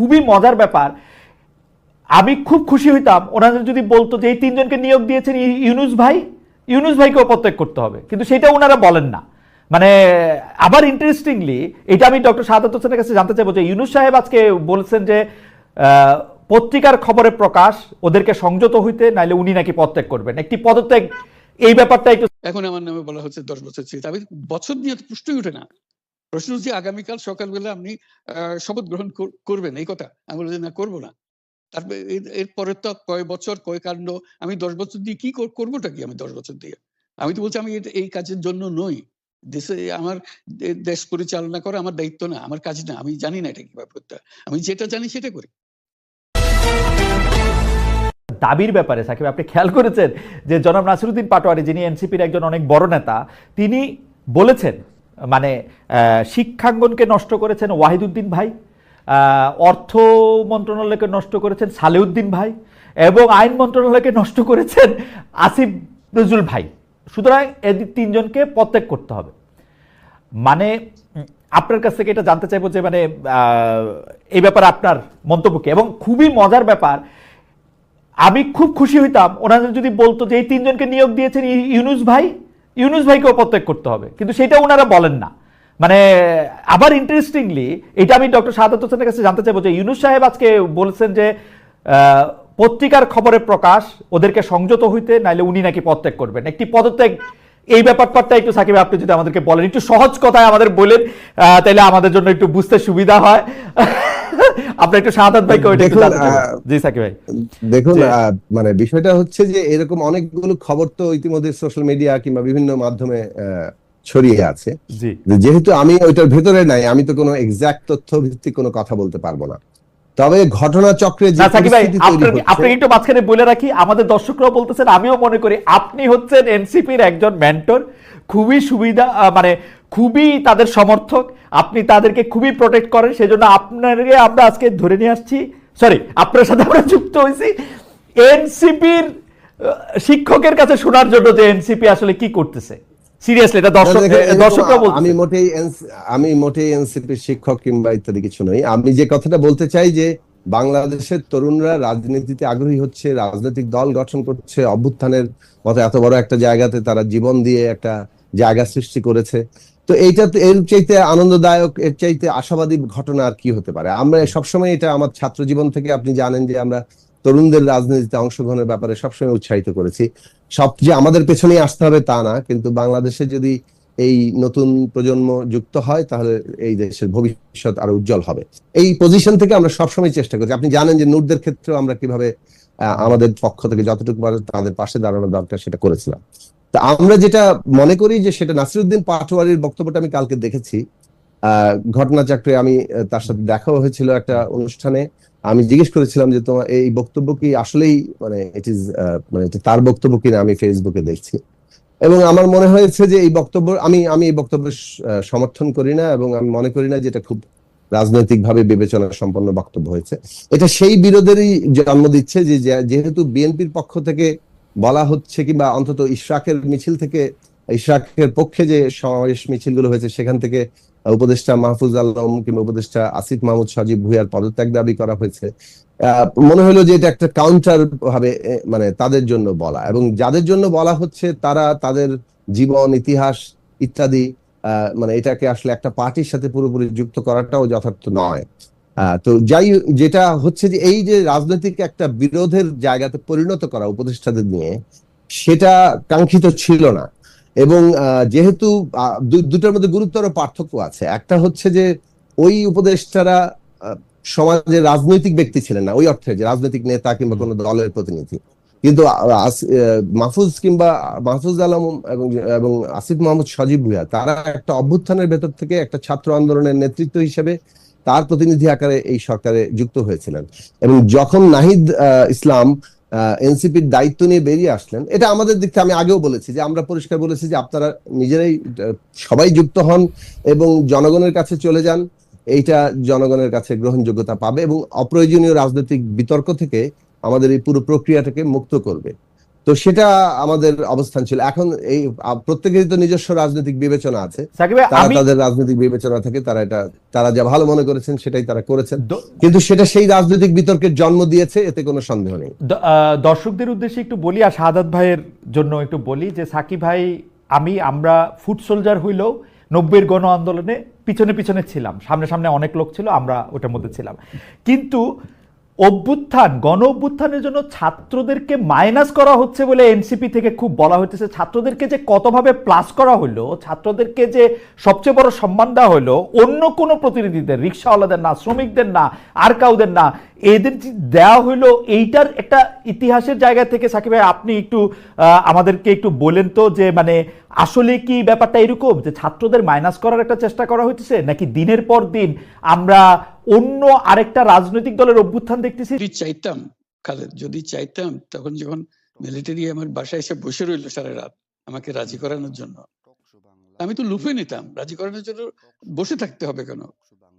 খুবই মজার ব্যাপার। আমি খুব খুশি হইতাম ওনাদের যদি বলতো যে এই তিনজনকে নিয়োগ দিয়েছেন ইউনুস ভাই, ইউনুস ভাইকেও প্রত্যেক করতে হবে। কিন্তু সেটা ওনারা বলেন না। মানে আবার ইন্টারেস্টিংলি এটা আমি ডক্টর সাদাত হোসেনের কাছে জানতে চাইব যে ইউনুস সাহেব আজকে বলছেন যে পত্রিকার খবরে প্রকাশ, ওদেরকে সংযত হইতে, নাইলে উনি নাকি পদত্যাগ করবেন। একটি পদত্যাগ, এই ব্যাপারটা একটু এখন আমার নামে বলা হচ্ছে দশ বছর ছিল আমি বছর নিয়ে তো প্রশ্নই ওঠে না। প্রশ্ন হচ্ছে আগামীকাল সকালবেলা আপনি শপথ গ্রহণ কর- করবেন, এই কথা? আমি বলছি না, করব না। তারপরে এর- এরপরে তো কয় বছর, কয় কাণ্ড, আমি দশ বছর দিয়ে কি কর- করবোটা কি আমি দশ বছর দিয়ে? আমি তো বলছি, আমি এই কাজের জন্য নই। দেশে আমার দেশ পরিচালনা করা আমার দায়িত্ব না, আমার কাজ না। আমি জানি না এটা কীভাবে করতে। আমি যেটা জানি সেটা করি। দাবির ব্যাপারে, সাকিব, আপনি খেয়াল করেছেন যে জনাব নাসিরুদ্দিন পাটোয়ারি, যিনি এনসিপির একজন অনেক বড় নেতা, তিনি বলেছেন মানে শিক্ষাঙ্গনকে নষ্ট করেছেন ওয়াহিদুদ্দিন ভাই অর্থ মন্ত্রণালয়কে নষ্ট করেছেন সালেউদ্দিন ভাই এবং আইন মন্ত্রণালয়কে নষ্ট করেছেন আসিফ নজরুল ভাই। সুতরাং এদের তিনজনকে প্রত্যেক করতে হবে। মানে আপনার কাছ থেকে এটা জানতে চাইব যে মানে এই ব্যাপারে আপনার মন্তব্য কি? এবং খুবই মজার ব্যাপার, আমি খুব খুশি হইতাম ওনাদের যদি বলতো যে, এই তিনজনকে নিয়োগ দিয়েছেন ইউনুস ভাই ইউনুস ভাইকেও প্রত্যেক করতে হবে, কিন্তু সেটা ওনারা বলেন না। মানে আবার ইন্টারেস্টিংলি এটা আমি ডক্টর সাদাত হোসেনের কাছে জানতে চাইব যে ইউনুস সাহেব আজকে বলছেন যে পত্রিকার খবরে প্রকাশ, ওদেরকে সংযত হইতে, নাইলে উনি নাকি পদত্যাগ করবেন। একটি পদত্যাগ, এই ব্যাপারটা একটু সাকিব, আপনি যদি আমাদেরকে বলেন, একটু সহজ কথায় আমাদের বলেন তাহলে আমাদের জন্য একটু বুঝতে সুবিধা হয়। আপনি একটু সাদাত ভাইকে ওইটা একটু জি সাকিব ভাই। দেখুন মানে বিষয়টা হচ্ছে যে এরকম অনেকগুলো খবর তো ইতিমধ্যে সোশ্যাল মিডিয়া কিংবা বিভিন্ন মাধ্যমে ছড়িয়ে আছে। জি। যেহেতু আমি ওইটার ভেতরে নাই আমি তো কোনো এক্সাক্ট তথ্য ভিত্তিক কোনো কথা বলতে পারব না। তবে ঘটনা চক্রে যে সাকিব ভাই আপনাকে একটু মাঝখানে বলে রাখি আমাদের দর্শকরাও বলতেছেন আমিও মনে করি আপনি হচ্ছেন এনসিপির একজন মেন্টর খুবই সুবিধা মানে খুবই তাদের সমর্থক। আপনি তাদেরকে খুবই প্রোটেক্ট করেন সেজন্য আপনাকে আমরা আজকে ধরে নিয়ে আসছি। সরি আপনার সাথে আমরা যুক্ত হয়েছি। এনসিপির শিক্ষকের কাছে শোনার জন্য যে এনসিপি আসলে কি করতেছে। সিরিয়াসলি এটা দর্শক দর্শকরা আমি মোটেই আমি মোটেই এনসিপির শিক্ষক কিংবা ইত্যাদি কিছু নই। আমি যে কথাটা বলতে চাই যে বাংলাদেশের তরুণরা রাজনীতিতে আগ্রহী হচ্ছে রাজনৈতিক দল গঠন করছে অভ্যুত্থানের মতো এত বড় একটা জায়গাতে তারা জীবন দিয়ে একটা জায়গা সৃষ্টি করেছে। তো এইটা এর চাইতে আনন্দদায়ক, এর চাইতে আশাবাদী ঘটনা আর কি হতে পারে? আমরা সবসময় এটা আমার ছাত্র জীবন থেকে আপনি জানেন যে আমরা তরুণদের রাজনীতিতে অংশগ্রহণের ব্যাপারে সবসময় উৎসাহিত করেছি। সব যে আমাদের পেছনেই আসতে হবে তা না, কিন্তু বাংলাদেশে যদি এই নতুন প্রজন্ম যুক্ত হয়, তাহলে এই দেশের ভবিষ্যৎ আরও উজ্জ্বল হবে। এই পজিশন থেকে আমরা সবসময় চেষ্টা করছি। আপনি জানেন যে নূরদের ক্ষেত্রেও আমরা কীভাবে আমাদের পক্ষ থেকে যতটুকু তাদের পাশে দাঁড়ানো দরকার সেটা করেছিলাম। তা আমরা যেটা মনে করি যে সেটা নাসিরুদ্দিন পাটোয়ারির বক্তব্যটা আমি কালকে দেখেছি। ঘটনাচক্রে আমি তার সাথে দেখাও হয়েছিল একটা অনুষ্ঠানে। আমি জিজ্ঞেস করেছিলাম যে তোমার এই বক্তব্য কি আসলেই মানে ইট ইজ মানে তার বক্তব্য কিনা আমি ফেসবুকে দেখছি। এবং আমার মনে হয়েছে যে এই বক্তব্য, আমি আমি এই বক্তব্য সমর্থন করি না এবং আমি মনে করি না যে এটা খুব রাজনৈতিকভাবে বিবেচনা সম্পন্ন বক্তব্য হয়েছে। এটা সেই বিরোধেরই জন্ম দিচ্ছে যে- যেহেতু বিএনপির পক্ষ থেকে বলা হচ্ছে কিংবা অন্তত ইশরাকের মিছিল থেকে, ইশরাকের পক্ষে যে সমাবেশ মিছিলগুলো হয়েছে, সেখান থেকে উপদেষ্টা মাহফুজ আলম কিংবা উপদেষ্টা আসিফ মাহমুদ সজীব ভুইয়ার পদত্যাগ দাবি করা হয়েছে। মনে হলো যে এটা একটা কাউন্টার ভাবে মানে তাদের জন্য বলা। এবং যাদের জন্য বলা হচ্ছে, তারা তাদের জীবন, ইতিহাস ইত্যাদি মানে এটাকে আসলে একটা পার্টির সাথে পুরোপুরি যুক্ত করাটাও যথার্থ নয়। তো যাই যেটা হচ্ছে যে এই যে রাজনৈতিক একটা বিরোধের জায়গাতে পরিণত করা উপদেষ্টাদের নিয়ে সেটা কাঙ্ক্ষিত ছিল না। এবং যেহেতু দুটোর মধ্যে গুরুতর পার্থক্য আছে। একটা হচ্ছে যে ওই উপদেষ্টারা আহ, সমাজের রাজনৈতিক ব্যক্তি ছিলেন না ওই অর্থে যে রাজনৈতিক নেতা কিংবা কোনো দলের প্রতিনিধি। কিন্তু মাহফুজ কিংবা মাহফুজ আলম এবং এবং আসিফ মাহমুদ সজীব ভুইয়া তারা একটা অভ্যুত্থানের ভেতর থেকে একটা ছাত্র আন্দোলনের নেতৃত্ব হিসেবে তার প্রতিনিধি আকারে এই সরকারে যুক্ত হয়েছিলেন। এবং যখন নাহিদ ইসলাম এনসিপির দায়িত্ব নিয়ে বেরিয়ে আসলেন, এটা আমাদের দিক থেকে আমি আগেও বলেছি যে আমরা পরিষ্কার বলেছি যে আপনারা নিজেরাই সবাই যুক্ত হন এবং জনগণের কাছে চলে যান। এইটা জনগণের কাছে গ্রহণযোগ্যতা পাবে এবং অপ্রয়োজনীয় রাজনৈতিক বিতর্ক থেকে আমাদের এই পুরো প্রক্রিয়াটাকে মুক্ত করবে। তো সেটা আমাদের অবস্থান ছিল। এখন এই প্রত্যেকেরই তো নিজস্ব রাজনৈতিক বিবেচনা আছে। তারা তাদের রাজনৈতিক বিবেচনা থেকে তারা এটা তারা যা ভালো মনে করেছেন সেটাই তারা করেছেন। কিন্তু সেটা সেই রাজনৈতিক বিতর্কের জন্ম দিয়েছে এতে কোনো সন্দেহ নেই। দর্শকদের উদ্দেশ্যে একটু বলি আর শাহাদাত ভাইয়ের জন্য একটু বলি যে সাকিব ভাই আমি আমরা ফুড সোলজার হইলেও নব্বইয়ের গণ আন্দোলনে পিছনে পিছনে ছিলাম। সামনে সামনে অনেক লোক ছিল আমরা ওটার মধ্যে ছিলাম। কিন্তু অভ্যুত্থান গণ অভ্যুত্থানের জন্য ছাত্রদেরকে মাইনাস করা হচ্ছে বলে এনসিপি থেকে খুব বলা হচ্ছে ছাত্রদেরকে যে কতভাবে প্লাস করা হলো ছাত্রদেরকে যে সবচেয়ে বড় সম্মান দেওয়া হলো অন্য কোনো প্রতিনিধিদের, রিক্সাওয়ালাদের না, শ্রমিকদের না, আর কাউদের না, এদের দেওয়া হইল, এইটার একটা ইতিহাসের জায়গা থেকে সাকিব ভাই, আপনি একটু আমাদেরকে একটু বলেন তো যে মানে আসলে কি ব্যাপারটা এরকম যে ছাত্রদের মাইনাস করার একটা চেষ্টা করা হচ্ছে নাকি দিনের পর দিন আমরা অন্য আরেকটা রাজনৈতিক দলের অভ্যুত্থান দেখতেছি? চাইতাম, খালেদ, যদি চাইতাম, তখন যখন মিলিটারি আমার বাসায় এসে বসে রইল সারা রাত আমাকে রাজি করানোর জন্য, আমি তো লুফে নিতাম, রাজি করানোর জন্য বসে থাকতে হবে কেন?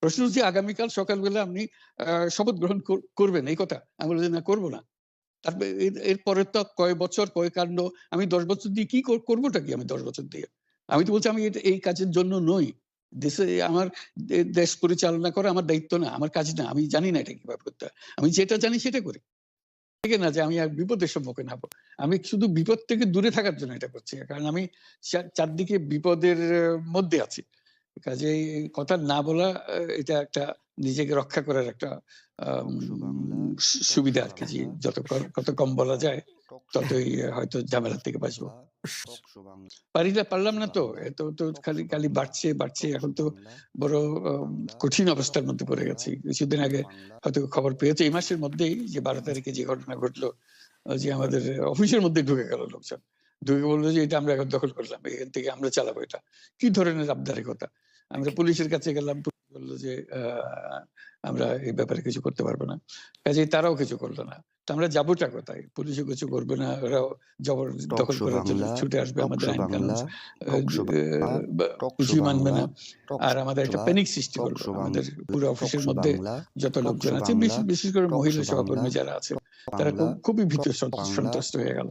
প্রশ্ন হচ্ছে আগামীকাল সকালবেলা আপনি শপথ গ্রহণ করবেন, এই কথা। আমি বলি না, করব না। তারপরে এর- এরপরে তো কয় বছর, কয় কাণ্ড, আমি দশ বছর দিয়ে কি কর- করবোটা কি আমি দশ বছর দিয়ে? আমি তো বলছি, আমি এই কাজের জন্য নই। দেশে আমার দেশ পরিচালনা করা আমার দায়িত্ব না, আমার কাজ না। আমি জানি না এটা কীভাবে করতে আমি যেটা জানি সেটা করি। ঠিক না যে আমি আর বিপদের সম্মুখীন হব। আমি শুধু বিপদ থেকে দূরে থাকার জন্য এটা করছি, কারণ আমি চারদিকে বিপদের মধ্যে আছি। কাজে কথা না বলা এটা একটা নিজেকে রক্ষা করার একটা সুবিধা আর কি যত কত কম বলা যায়, ততই হয়তো ঝামেলা থেকে বাঁচবো। পারি পারলাম না তো এত তো খালি খালি বাড়ছে বাড়ছে, এখন তো বড় কঠিন অবস্থার মধ্যে পড়ে গেছি। কিছুদিন আগে হয়তো খবর পেয়েছে, এই মাসের মধ্যেই যে বারো তারিখে যে ঘটনা ঘটলো যে আমাদের অফিসের মধ্যে ঢুকে গেল লোকজন। ঢুকে বলল যে, এটা আমরা এখন দখল করলাম, এখান থেকে আমরা চালাবো এটা। কি ধরনের আবদারিকতা আমরা পুলিশের কাছে গেলাম পুলিশ বলল যে আমরা এই ব্যাপারে কিছু করতে পারব না। কাজেই তারাও কিছু করল না। তো আমরা যাবোটা কোথায়? পুলিশও কিছু করবে না ওরাও জবর দখল করার জন্য ছুটে আসবে আমাদের আইন কানুন। কিছুই মানবে না আর আমাদের একটা প্যানিক সৃষ্টি করবে আমাদের পুরো অফিসের মধ্যে যত লোকজন আছে বিশেষ করে মহিলা সহকর্মী যারা আছে তারা খুবই ভীত সন্ত্রস্ত হয়ে গেল।